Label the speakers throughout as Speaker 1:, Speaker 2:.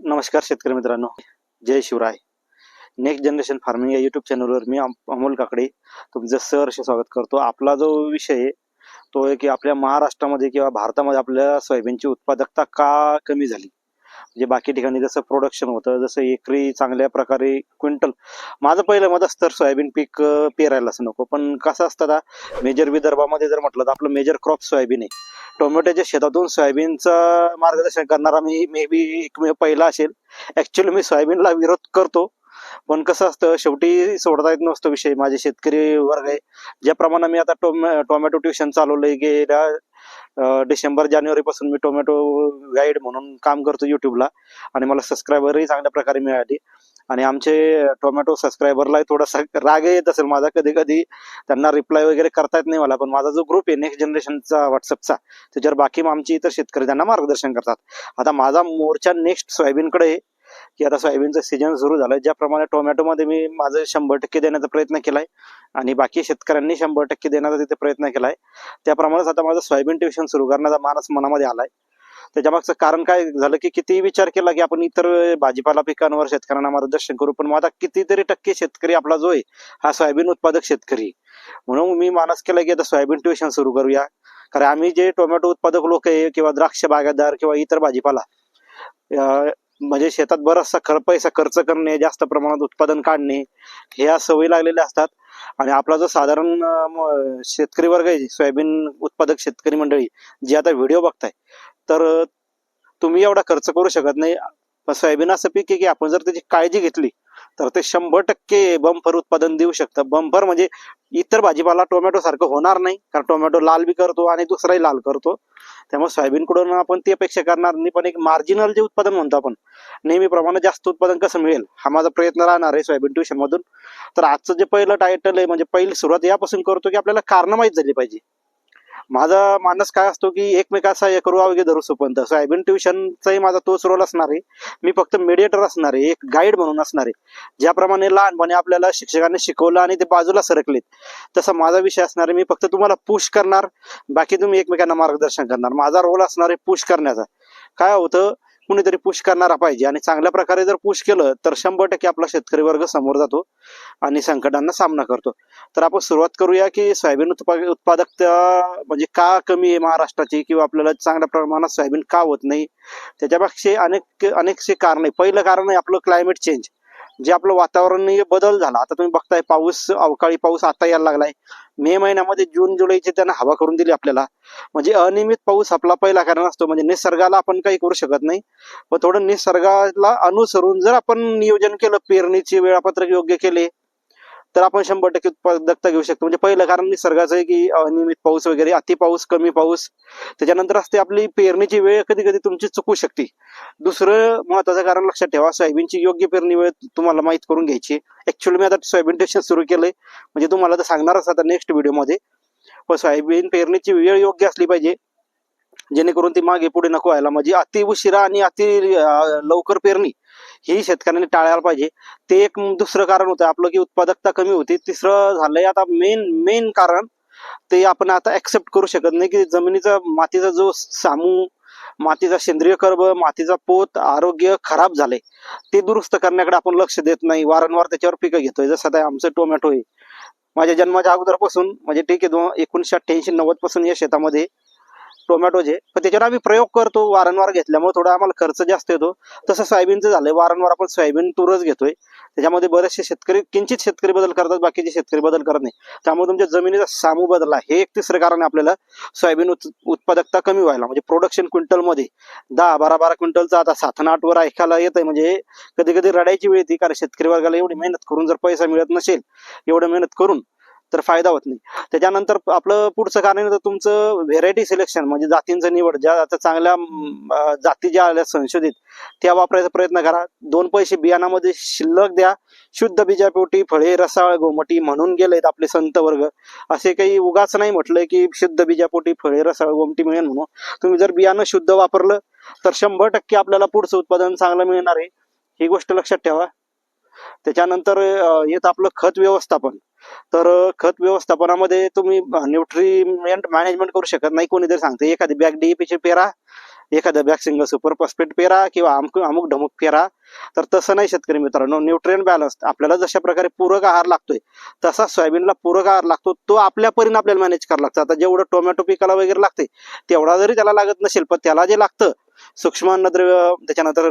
Speaker 1: नमस्कार शेतकरी मित्रांनो. जय शिवराय. नेक्स्ट जनरेशन फार्मिंग या युट्यूब चॅनलवर मी अमोल काकडे तुमचं सहर्ष स्वागत करतो. आपला जो विषय आहे तो आहे की आपल्या महाराष्ट्रामध्ये किंवा भारतामध्ये आपल्या सोयाबीनची उत्पादकता का कमी झाली? म्हणजे बाकी ठिकाणी जसं प्रोडक्शन होतं जसं एकरी चांगल्या प्रकारे क्विंटल माझं पहिलं मत असतं तर सोयाबीन पीक पेरायलाच नको. पण कसं असतं आता मेजर विदर्भामध्ये जर म्हटलं तर आपलं मेजर क्रॉप सोयाबीन आहे. टोमॅटोच्या शेतातून सोयाबीनचं मार्गदर्शन करणारा मी मे बी एकमेव पहिला असेल. ॲक्च्युली मी सोयाबीनला विरोध करतो. पण कसं असतं शेवटी सोडता येत नसतो विषय. माझे शेतकरी वर्ग आहे. ज्याप्रमाणे मी आता टोमॅ टोमॅटो ट्युशन चालवलंय गेल्या डिसेंबर जानेवारी पासून मी टोमॅटो गाईड म्हणून काम करतो युट्यूबला आणि मला सबस्क्रायबरही चांगल्या प्रकारे मिळाली. आणि आमचे टोमॅटो सबस्क्रायबरला थोडासा राग येत असेल माझा. कधी कधी त्यांना रिप्लाय वगैरे करता येत नाही मला. पण माझा जो ग्रुप आहे नेक्स्ट जनरेशनचा व्हॉट्सअपचा त्याच्यावर बाकी आमची इतर शेतकरी त्यांना मार्गदर्शन करतात. आता माझा मोर्चा नेक्स्ट सोयाबीनकडे आहे. की आता सोयाबीनचं सीजन सुरू झालं ज्याप्रमाणे टोमॅटोमध्ये मी माझं शंभर टक्के देण्याचा प्रयत्न केलाय आणि बाकी शेतकऱ्यांनी शंभर टक्के देण्याचा तिथे प्रयत्न केलाय. त्याप्रमाणेच आता माझं सोयाबीन ट्युशन सुरू करण्याचा मानस मनामध्ये आलाय. त्याच्यामागचं कारण काय झालं की किती विचार केला की आपण इतर भाजीपाला पिकांवर शेतकऱ्यांना मार्गदर्शन करू पण मग आता कितीतरी टक्के शेतकरी आपला जो आहे हा सोयाबीन उत्पादक शेतकरी. म्हणून मी मानस केला की आता सोयाबीन ट्युशन सुरू करूया. कारण आम्ही जे टोमॅटो उत्पादक लोक आहे किंवा द्राक्ष बागायतदार किंवा इतर भाजीपाला म्हणजे शेतात बराचसा खर पैसा खर्च करणे जास्त प्रमाणात उत्पादन काढणे ह्या सवयी लागलेल्या असतात. आणि आपला जो साधारण शेतकरी वर्ग आहे सोयाबीन उत्पादक शेतकरी मंडळी जे आता व्हिडिओ बघताय तर तुम्ही एवढा खर्च करू शकत नाही. पण सोयाबीन असं पीक आहे की आपण जर त्याची काळजी घेतली तर ते शंभर टक्के बंपर उत्पादन देऊ शकतं. बंपर म्हणजे इतर भाजीपाला टोमॅटो सारखं होणार नाही कारण टोमॅटो लाल बी करतो आणि दुसराही लाल करतो. त्यामुळे सोयाबीनकडून आपण ती अपेक्षा करणार नाही पण एक मार्जिनल जे उत्पादन म्हणतो आपण नेहमीप्रमाणे जास्त उत्पादन कसं मिळेल? हा माझा प्रयत्न राहणार आहे सोयाबीन ट्युशन मधून. तर आजचं जे पहिलं टायटल आहे म्हणजे पहिली सुरुवात यापासून करतो की आपल्याला कारणं माहीत झाली पाहिजे. माझा मानस काय असतो की एकमेकाचा एक वगैरे धरू सोपंत. सोयाबीन ट्युशनचाही माझा तोच रोल असणार आहे. मी फक्त मेडिएटर असणार आहे एक गाईड म्हणून असणार आहे. ज्याप्रमाणे लहानपणी आपल्याला शिक्षकांनी शिकवलं आणि ते बाजूला सरकलेत तसा माझा विषय असणार आहे. मी फक्त तुम्हाला पुश करणार बाकी तुम्ही एकमेकांना मार्गदर्शन करणार. माझा रोल असणार आहे पुश करण्याचा. काय होतं कुणीतरी पुश करणारा पाहिजे. आणि चांगल्या प्रकारे जर पुश केलं तर शंभर टक्के आपला शेतकरी वर्ग समोर जातो आणि संकटांना सामना करतो. तर आपण सुरुवात करूया की सोयाबीन उत्पा उत्पादकता म्हणजे का कमी आहे महाराष्ट्राची किंवा आपल्याला चांगल्या प्रमाणात सोयाबीन का होत नाही? त्याच्यापेक्षा अनेक अनेकसे कारण आहे. पहिलं कारण आहे आपलं क्लायमेट चेंज जे आपलं वातावरणीय बदल झाला आता तुम्ही बघताय पाऊस अवकाळी पाऊस आता यायला लागलाय. मे महिन्यामध्ये जून जुलैची त्यांना हवा करून दिली आपल्याला. म्हणजे अनियमित पाऊस आपला पहिला कारण असतो म्हणजे निसर्गाला आपण काही करू शकत नाही. पण थोडं निसर्गाला अनुसरून जर आपण नियोजन केलं पेरणीचे वेळापत्रक योग्य केले तर आपण शंभर टक्के उत्पादकता घेऊ शकतो. म्हणजे पहिलं कारण निसर्गाचं आहे की अनियमित पाऊस वगैरे अति पाऊस कमी पाऊस. त्याच्यानंतर असते आपली पेरणीची वेळ कधी कधी तुमची चुकू शकते. दुसरं महत्वाचं कारण लक्षात ठेवा सोयाबीनची योग्य पेरणी वेळ तुम्हाला माहीत करून घ्यायची. ऍक्च्युअली मी आता सोयाबीन टेशन सुरू केलंय. म्हणजे तुम्हाला तर सांगणारच आता नेक्स्ट व्हिडिओमध्ये पण सोयाबीन पेरणीची वेळ योग्य असली पाहिजे. जेणेकरून ती मागे पुढे नको व्हायला. म्हणजे अति उशिरा आणि अति लवकर पेरणी. ही शेतकऱ्यांनी टाळायला पाहिजे. ते एक दुसरं कारण होतं. आपलं की उत्पादकता कमी होती. तिसरं झालंय आता मेन मेन कारण ते आपण आता ऍक्सेप्ट करू शकत नाही की जमिनीचा मातीचा जो सामू मातीचा सेंद्रिय कर्ब मातीचा पोत आरोग्य खराब झाले ते दुरुस्त करण्याकडे आपण लक्ष देत नाही. वारंवार त्याच्यावर पिकं घेतोय. जसं आता आमचं टोमॅटो आहे. माझ्या जन्माच्या अगोदरपासून म्हणजे ठीक आहे दोन एकोणीसशे अठ्ठ्याऐंशी नव्वदपासून या शेतामध्ये टोमॅटोचे पण त्याच्यावर आम्ही प्रयोग करतो वारंवार घेतल्यामुळे थोडा आम्हाला खर्च जास्त येतो. तसं सोयाबीनचं झालंय वारंवार आपण सोयाबीन तूरच घेतोय. त्याच्यामध्ये बरेचसे शेतकरी किंचित शेतकरी बदल करतात बाकीचे शेतकरी बदल करत नाही. त्यामुळे तुमच्या जमिनीचा सामू बदला हे एक तिसरं कारण आपल्याला सोयाबीन उत- उत्पादकता कमी व्हायला. म्हणजे प्रोडक्शन क्विंटलमध्ये दहा बारा बारा क्विंटलचा आता सात आणि आठ वर ऐकायला येत आहे म्हणजे कधी कधी रडायची वेळ येते कारण शेतकरी वर्गाला एवढी मेहनत करून जर पैसा मिळत नसेल एवढं मेहनत करून तर फायदा होत नाही. त्याच्यानंतर आपलं पुढचं कारण येतं तर तुमचं व्हेरायटी सिलेक्शन म्हणजे जातींचं निवड ज्या आता चांगल्या जाती ज्या आल्या संशोधित त्या वापरायचा प्रयत्न करा. दोन पैसे बियाणामध्ये शिल्लक द्या. शुद्ध बीजापोटी फळे रसाळ गोमटी म्हणून गेलेत आपले संत वर्ग. असे काही उगाच नाही म्हटलंय की शुद्ध बीजापोटी फळे रसाळ गोमटी मिळेल म्हणून. तुम्ही जर बियाणं शुद्ध वापरलं तर शंभर टक्के आपल्याला पुढचं उत्पादन चांगलं मिळणार आहे. ही गोष्ट लक्षात ठेवा. त्याच्यानंतर येत आपलं खत व्यवस्थापन. तर खत व्यवस्थापनामध्ये तुम्ही न्यूट्रिमेंट मॅनेजमेंट करू शकत नाही कोणी जर सांगते एखादी बॅग डीएपीची पेरा एखादं बॅग सिंगल सुपर फॉस्फेट पेरा किंवा अमुक अमुक ढमुक पेरा तर तसं नाही शेतकरी मित्रांनो. न्यूट्रियन बॅलन्स आपल्याला जशा प्रकारे पूरक आहार लागतोय तसा सोयाबीनला पूरक आहार लागतो. तो आपल्या परीने आपल्याला मॅनेज करावा लागतो. आता जेवढं टोमॅटो पिकाला वगैरे लागते तेवढा जरी त्याला लागत नसेल पण त्याला जे लागतं सूक्ष्म अन्नद्रव्य त्याच्यानंतर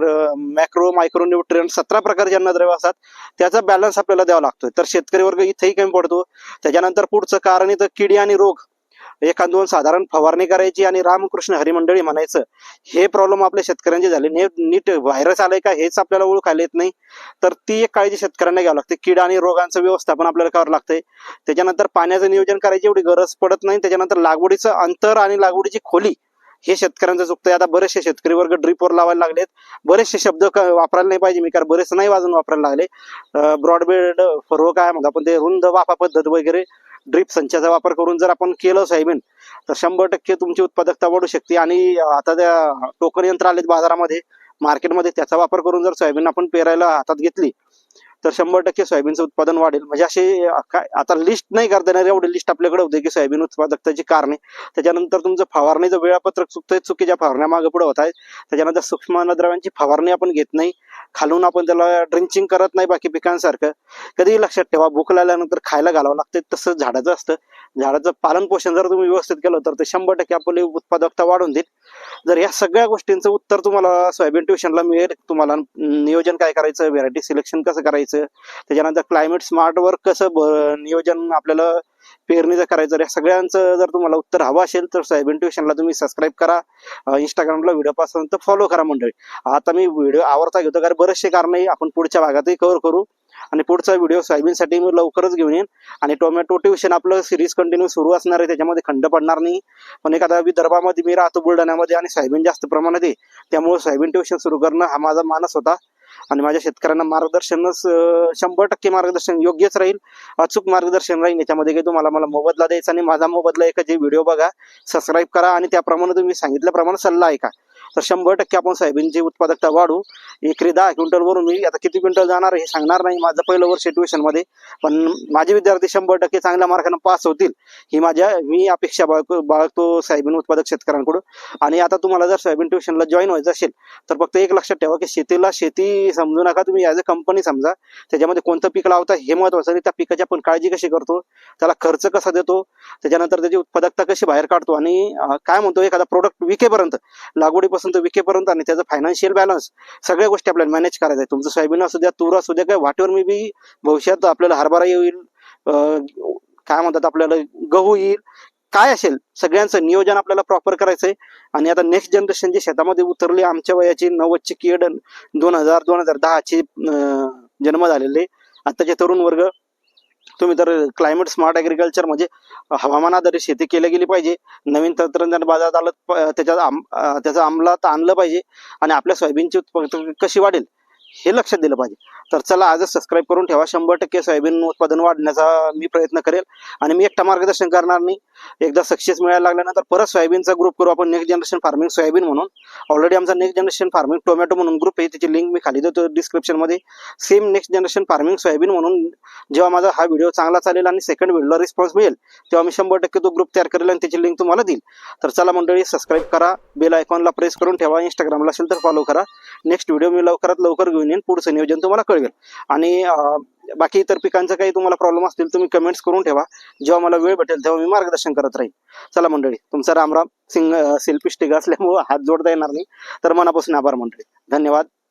Speaker 1: मॅक्रो मायक्रो न्यूट्रियन सतरा प्रकारचे अन्नद्रव्य असतात त्याचा बॅलन्स आपल्याला द्यावा लागतोय. तर शेतकरी वर्ग इथेही कमी पडतो. त्याच्यानंतर पुढचं कारण इथं किडी आणि रोग. एखाद दोन साधारण फवारणी करायची आणि रामकृष्ण हरिमंडळी म्हणायचं हे प्रॉब्लेम आपल्या शेतकऱ्यांचे झाले. नीट व्हायरस आलाय का हेच आपल्याला ओळखायला येत नाही. तर ती एक काळजी शेतकऱ्यांना घ्यावी लागते. कीड आणि रोगांचं व्यवस्थापन आपल्याला करावं लागतंय त्याच्यानंतर पाण्याचं नियोजन करायची एवढी गरज पडत नाही. त्याच्यानंतर लागवडीचं अंतर आणि लागवडीची खोली हे शेतकऱ्यांचं चुकतंय. आता बरेचसे शेतकरी वर्ग ड्रीपवर लावायला लागलेत. बरेचसे शब्द वापरायला नाही पाहिजे मी कारण बरेच नाही वाजून वापरायला लागले. ब्रॉडबेड फरो काय म्हणतो आपण ते रुंद वाफा पद्धत वगैरे ड्रीप संचाचा वापर करून जर आपण केलं सोयाबीन तर शंभर टक्के तुमची उत्पादकता वाढू शकते. आणि आता त्या टोकन यंत्र आलेत बाजारामध्ये मार्केटमध्ये त्याचा वापर करून जर सोयाबीन आपण पेरायला हातात घेतली तर शंभर टक्के सोयाबीनचं उत्पादन वाढेल. म्हणजे असे काय आता लिस्ट नाही करता येणार एवढी लिस्ट आपल्याकडे होते की सोयाबीन उत्पादकताची कारणे. त्याच्यानंतर तुमचं फवारणीचं वेळापत्रक चुकतंय चुकीच्या फवारण्या मागे पुढे होत आहेत त्याच्यानंतर सूक्ष्म अन्नद्रव्यांची फवारणी आपण घेत नाही. खालून आपण त्याला ड्रिंचिंग करत नाही बाकी पिकांसारखं. कधीही लक्षात ठेवा भूक लागल्यानंतर खायला घालावं लागतं तसं झाडाचं असतं. झाडाचं पालन पोषण जर तुम्ही व्यवस्थित केलं तर ते शंभर टक्के आपली उत्पादकता वाढून देईल. जर या सगळ्या गोष्टींचं उत्तर तुम्हाला सोयाबीन ट्युशनला मिळेल तुम्हाला नियोजन काय करायचं व्हेरायटी सिलेक्शन कसं करायचं त्याच्यानंतर क्लायमेट स्मार्टवर कसं ब- नियोजन आपल्याला पेरणीचं करायचं या सगळ्यांचं जर तुम्हाला उत्तर हवं असेल तर सायबीन ट्युशनला तुम्ही सबस्क्राईब करा. इंस्टाग्रामला व्हिडिओ पासून तर फॉलो करा मंडळी. आता मी व्हिडिओ आवडता घेतो कारण बरेचसे कारणही आपण पुढच्या भागातही कव्हर करू. आणि पुढचा व्हिडिओ सोयाबीनसाठी मी लवकरच घेऊन येईन. आणि टोमॅटो ट्युशन आपलं सिरीज कंटिन्यू सुरू असणार आहे त्याच्यामध्ये खंड पडणार नाही. पण एखादा विदर्भामध्ये मी राहतो बुलढाण्यामध्ये आणि सोयाबीन जास्त प्रमाणात आहे. त्यामुळे सोयाबीन ट्युशन सुरू करणं हा माझा मानस होता. आणि माझ्या शेतकऱ्यांना मार्गदर्शनच शंभर टक्के मार्गदर्शन योग्यच राहील. अचूक मार्गदर्शन राहील. याच्यामध्ये काही तुम्हाला मला मोबदला द्यायचा आणि माझा मोबदला एकाचे व्हिडिओ बघा सबस्क्राईब करा आणि त्याप्रमाणे तुम्ही सांगितल्याप्रमाणे सल्ला ऐका. तर शंभर टक्के आपण सोयाबीनची उत्पादकता वाढू. एकरी दहा क्विंटलवरून मी आता किती क्विंटल जाणार हे सांगणार नाही माझं पहिलं वर्ष ट्युशनमध्ये पण माझे विद्यार्थी शंभर टक्के चांगल्या मार्कानं पास होतील ही माझ्या मी अपेक्षा बाळक बाळगतो सोयाबीन उत्पादक शेतकऱ्यांकडून. आणि आता तुम्हाला जर सोयाबीन ट्युशनला जॉईन व्हायचं असेल तर फक्त एक लक्षात ठेवा की शेतीला शेती समजू नका तुम्ही ॲज अ कंपनी समजा. त्याच्यामध्ये कोणतं पीक लावता हे महत्वाचं आणि त्या पिकाची आपण काळजी कशी करतो त्याला खर्च कसा देतो त्याच्यानंतर त्याची उत्पादकता कशी बाहेर काढतो आणि काय म्हणतो एखादा प्रोडक्ट विकेपर्यंत लागवडीपासून तर विकेपर्यंत आणि त्याचं फायनान्शियल बॅलन्स सगळ्या गोष्टी आपल्याला मॅनेज करायचं आहे तुमचं सोयाबीन असू द्या तूर असू द्या काय वाटेवर मी बी भविष्यात आपल्याला हरभरा येईल अं, काय म्हणतात आपल्याला गहू येईल. काय असेल सगळ्यांचं नियोजन आपल्याला प्रॉपर करायचंय आणि आता नेक्स्ट जनरेशन जे शेतामध्ये उतरले आमच्या वयाची नव्वदची किड दोन हजार दोन हजार दहाची जन्म झालेले आताचे तरुण वर्ग तुम्ही तर क्लायमेट स्मार्ट ॲग्रिकल्चर म्हणजे हवामान आधारित शेती केली गेली पाहिजे नवीन तंत्रज्ञान बाजारात आलं त्याच्या त्याच्यात आम- त्याचं अंमलात आणलं पाहिजे आणि आपल्या सोयाबीनची उत्पादन कशी वाढेल हे लक्षात दिलं पाहिजे. तर चला आजच सबस्क्राईब करून ठेवा. शंभर टक्के सोयाबीन उत्पादन वाढण्याचा मी प्रयत्न करेल. आणि मी एकटा मार्गदर्शन करणार नाही. एकदा सक्सेस मिळायला लागल्यानंतर परत सोयाबीनचा ग्रुप करू आपण. नेक्स्ट जनरेशन फार्मिंग सोयाबीन म्हणून. ऑलरेडी आमचा नेक्स्ट जनरेशन फार्मिंग टोमॅटो म्हणून ग्रुप आहे. त्याची लिंक मी खाली देतो डिस्क्रिप्शनमध्ये same next generation farming soybean म्हणून जेव्हा माझा हा व्हिडिओ चांगला चालेल आणि सेकंड व्हिडिओला रिस्पॉन्स मिळेल तेव्हा मी शंभर टक्के तो ग्रुप तयार करेल आणि त्याची लिंक तुम्हाला देईल. तर चला मंडळी सबस्क्राईब करा. बेल आयकॉनला प्रेस करून ठेवा. इंस्टाग्रामला असेल तर फॉलो करा. नेक्स्ट व्हिडिओ मी लवकरात लवकर घेऊन येईन. पुढचं नियोजन तुम्हाला कळवेल आणि अं, बाकी इतर पिकांचं काही तुम्हाला प्रॉब्लेम असतील तुम्ही कमेंट्स करून ठेवा. जेव्हा मला वेळ भेटेल तेव्हा मी मार्गदर्शन करत राहील. चला मंडळी तुमचा रामराम सिंग सेल्फी स्टिक असल्यामुळं हात जोडता येणार नाही. तर मनापासून आभार मंडळी. धन्यवाद.